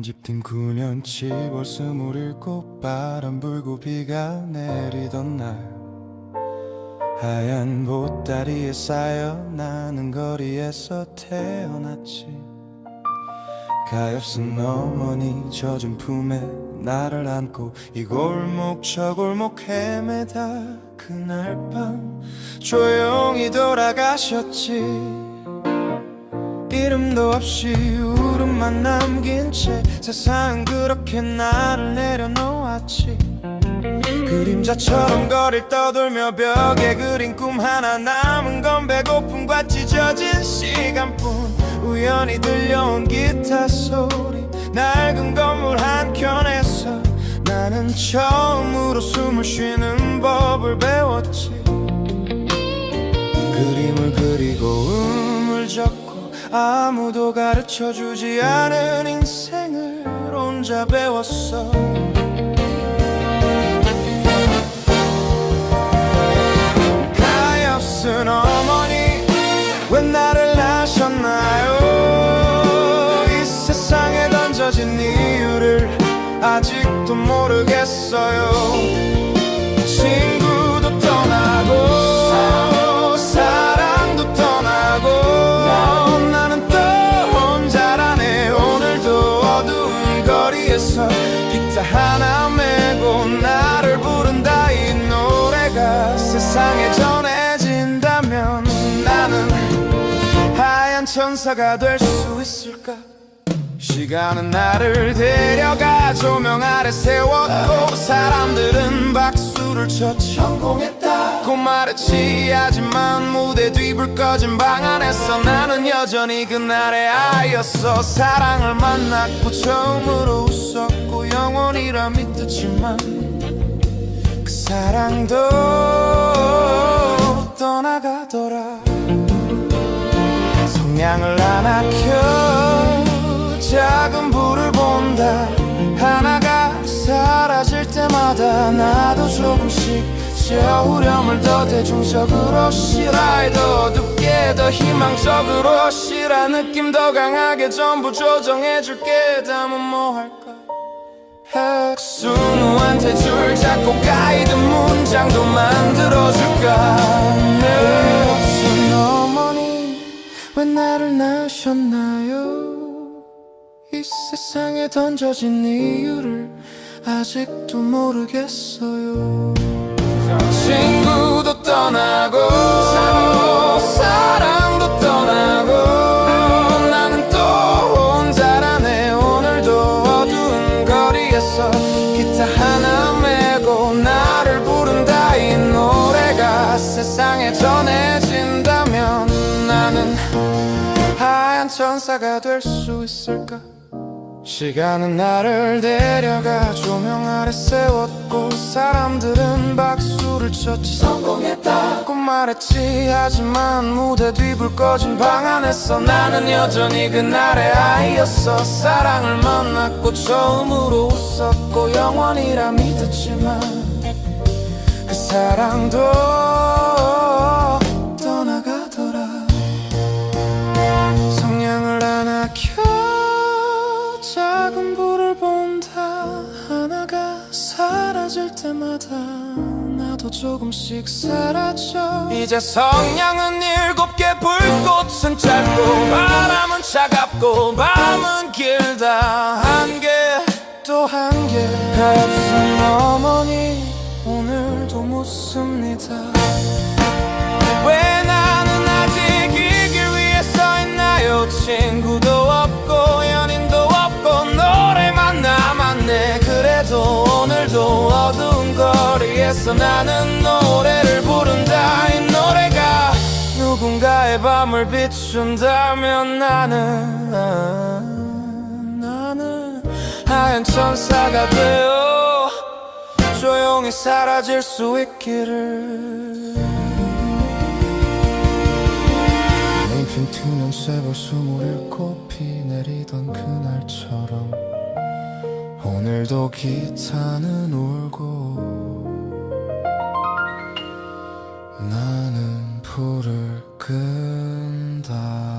뛴 9년치 벌 스물일곱 바람 불고 비가 내리던 날. 하얀 보따리에 쌓여 나는 거리에서 태어났지. 가엾은 어머니 젖은 품에 나를 안고 이 골목 저 골목 헤매다 그날 밤 조용히 돌아가셨지 이름도 없이 울음만 남긴 채 세상은 그렇게 나를 내려놓았지. 그림자처럼 거릴 떠돌며 벽에 그린 꿈 하나 남은 건 배고픔과 찢어진 시간뿐. 우연히 들려온 기타 소리 낡은 건물 한켠에서 나는 처음으로 숨을 쉬는 법을 배웠지. 그림을 그리고 음을 적고 아무도 가르쳐주지 않은 인생을 혼자 배웠어. 가엾은 어머니 왜 나를 낳으셨나요? 이 세상에 던져진 이유를 아직도 모르겠어요 천사가 될 수 있을까? 시간은 나를 데려가 조명 아래 세웠고 사람들은 박수를 쳤지. 성공했다 고 말했지 하지만 무대 뒤불 꺼진 방 안에서 나는 여전히 그날의 아이였어. 사랑을 만났고 처음으로 웃었고 영원이라 믿었지만 그 사랑도 성냥을 하나 켜. 작은 불을 본다. 하나가 사라질 때마다 나도 조금씩 저후렴을 더 대중적으로 싫어해 더 어둡게 더 희망적으로 싫어. 느낌 더 강하게 전부 조정해줄게. 다음은 뭐 할까? 백순우한테 줄 잡고 가이드 문장도 만들어줄까 던져진 이유를 아직도 모르겠어요. 친구도 떠나고 사랑도 떠나고 나는 또 혼자라네. 오늘도 어두운 거리에서 기타 하나 메고 나를 부른다. 이 노래가 세상에 전해진다면 나는 하얀 천사가 될 수 있을까 시간은 나를 데려가 조명 아래 세웠고 사람들은 박수를 쳤지. 성공했다고 말했지. 하지만 무대 뒤불 꺼진 방 안에서 나는 여전히 그날의 아이였어. 사랑을 만났고 처음으로 웃었고 영원이라 믿었지만 그 사랑도 조금씩 사라져. 이제 성냥은 일곱 개 불꽃은 짧고 바람은 차갑고 밤은 길다. 한 개 또 한개. 가엾은 어머니. 오늘도 묻습니다. 왜 나는 아직 이 길 위에 서 있나요? 친구도 거리에서 나는 노래를 부른다. 이 노래가 누군가의 밤을 비춘다면 나는 나는 하얀 천사가 되어 조용히 사라질 수 있기를. 네임펜 투는 세벌 스물일곱 비 내리던 그날처럼 오늘도 기타는 울고 불을 끈다.